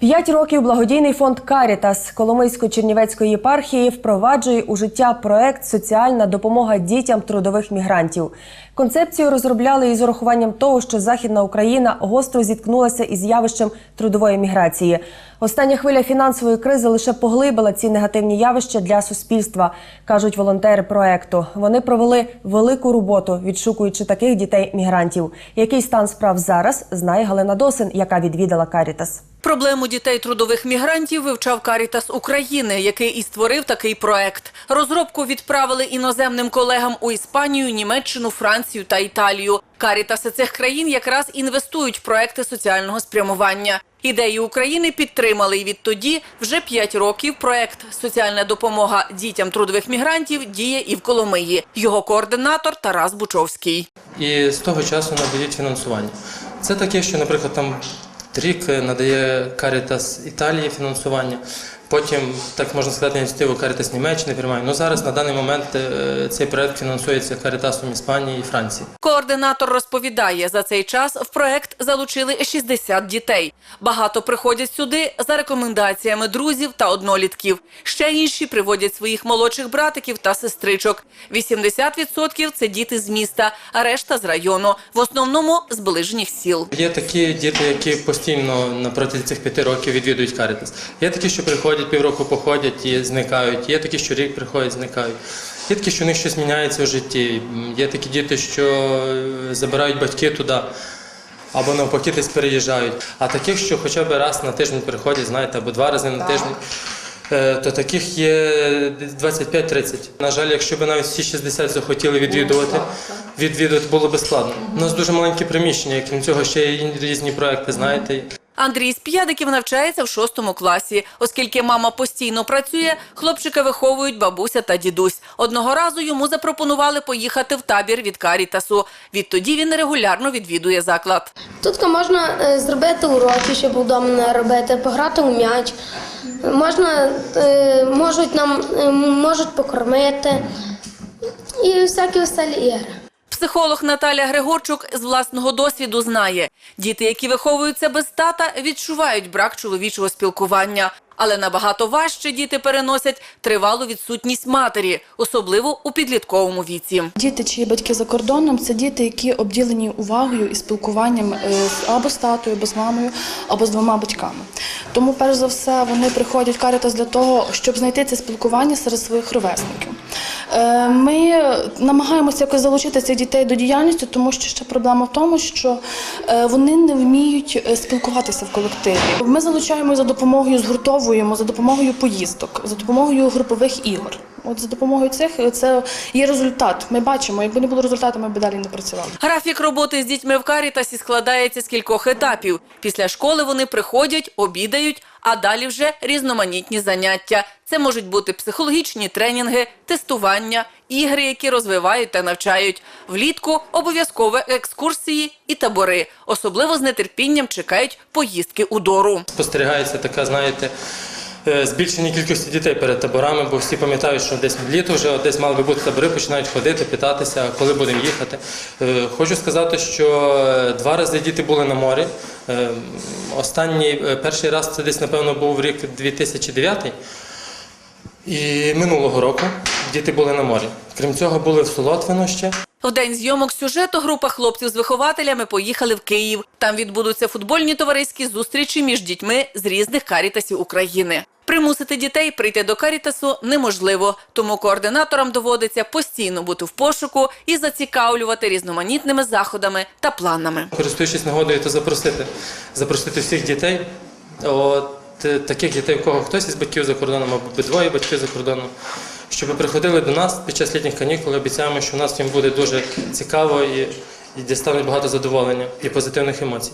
П'ять років благодійний фонд Карітас Коломийсько-Чернівецької єпархії впроваджує у життя проект Соціальна допомога дітям трудових мігрантів. Концепцію розробляли із урахуванням того, що Західна Україна гостро зіткнулася із явищем трудової міграції. Остання хвиля фінансової кризи лише поглибила ці негативні явища для суспільства, кажуть волонтери проекту. Вони провели велику роботу, відшукуючи таких дітей-мігрантів. Який стан справ зараз знає Галина Досин, яка відвідала Карітас. Проблему дітей трудових мігрантів вивчав Карітас України, який і створив такий проект. Розробку відправили іноземним колегам у Іспанію, Німеччину, Францію та Італію. Карітаси цих країн якраз інвестують в проекти соціального спрямування. Ідеї України підтримали, і відтоді вже п'ять років проект Соціальна допомога дітям трудових мігрантів діє і в Коломиї. Його координатор Тарас Бучовський. і з того часу надають фінансування. Це таке, що, наприклад, там рік надає Caritas Італії фінансування, потім, так можна сказати, ініціативу Caritas Німеччини приймає. Ну зараз на даний момент е, цей проект фінансується Caritasом Іспанії і Франції. Координатор розповідає, за цей час в проект залучили 60 дітей. Багато приходять сюди за рекомендаціями друзів та однолітків. Ще інші приводять своїх молодших братиків та сестричок. 80% – це діти з міста, а решта з району, в основному з ближніх сіл. Є такі діти, які постійно на протязі цих п'яти років відвідують Caritas. Є такі, що приходять півроку походять і зникають. Є такі, що рік приходять, зникають. Є такі, що у них щось міняється в житті. Є такі діти, що е, забирають батьки туди. Або навпаки десь переїжджають. А таких, що хоча б раз на тиждень приходять, знаєте, або два рази на тиждень, е, то таких є 25-30. На жаль, якщо б навіть всі 60 захотіли відвідувати, відвідувати було б складно. У нас дуже маленькі приміщення, крім цього, ще є різні проекти, знаєте. Андрій з П'ядиків навчається в шостому класі. Оскільки мама постійно працює, хлопчика виховують бабуся та дідусь. Одного разу йому запропонували поїхати в табір від Карітасу. Відтоді він регулярно відвідує заклад. Тут можна е, зробити уроки, щоб вдома не робити, пограти у м'яч. Можна, е, можуть нам е, можуть покормити і всякі веселі ігри. Психолог Наталя Григорчук з власного досвіду знає, діти, які виховуються без тата, відчувають брак чоловічого спілкування. Але набагато важче діти переносять тривалу відсутність матері, особливо у підлітковому віці. Діти, чиї батьки за кордоном, це діти, які обділені увагою і спілкуванням е, або з татою, або з мамою, або з двома батьками. Тому, перш за все, вони приходять в Карітас для того, щоб знайти це спілкування серед своїх ровесників. Е, Ми намагаємося якось залучити цих дітей до діяльності, тому що ще проблема в тому, що е, вони не вміють е, спілкуватися в колективі. Ми залучаємо за допомогою, згуртовуємо за допомогою поїздок, за допомогою групових ігор. От за допомогою цих е, це є результат. Ми бачимо, якби не було результату, ми б далі не працювали. Графік роботи з дітьми в Карітасі складається з кількох етапів. Після школи вони приходять, обідають, а далі вже різноманітні заняття. Це можуть бути психологічні тренінги, тестування, ігри, які розвивають та навчають. Влітку обов'язково екскурсії і табори. Особливо з нетерпінням чекають поїздки у дору. Спостерігається така, знаєте, збільшення кількості дітей перед таборами, бо всі пам'ятають, що десь літо вже десь мали би бути табори, починають ходити, питатися, коли будемо їхати. Е, Хочу сказати, що е, два рази діти були на морі. Е, Останній, е, перший раз це десь, напевно, був рік 2009. І минулого року діти були на морі. Крім цього, були в Солотвино ще. В день зйомок сюжету група хлопців з вихователями поїхали в Київ. Там відбудуться футбольні товариські зустрічі між дітьми з різних карітасів України. Примусити дітей прийти до карітасу неможливо, тому координаторам доводиться постійно бути в пошуку і зацікавлювати різноманітними заходами та планами. Користуючись нагодою, то запросити, запросити всіх дітей. От е, таких дітей, у кого хтось із батьків за кордоном, або двоє батьків за кордоном, щоб приходили до нас під час літніх канікул. Обіцяємо, що у нас їм буде дуже цікаво і, і дістануть багато задоволення і позитивних емоцій.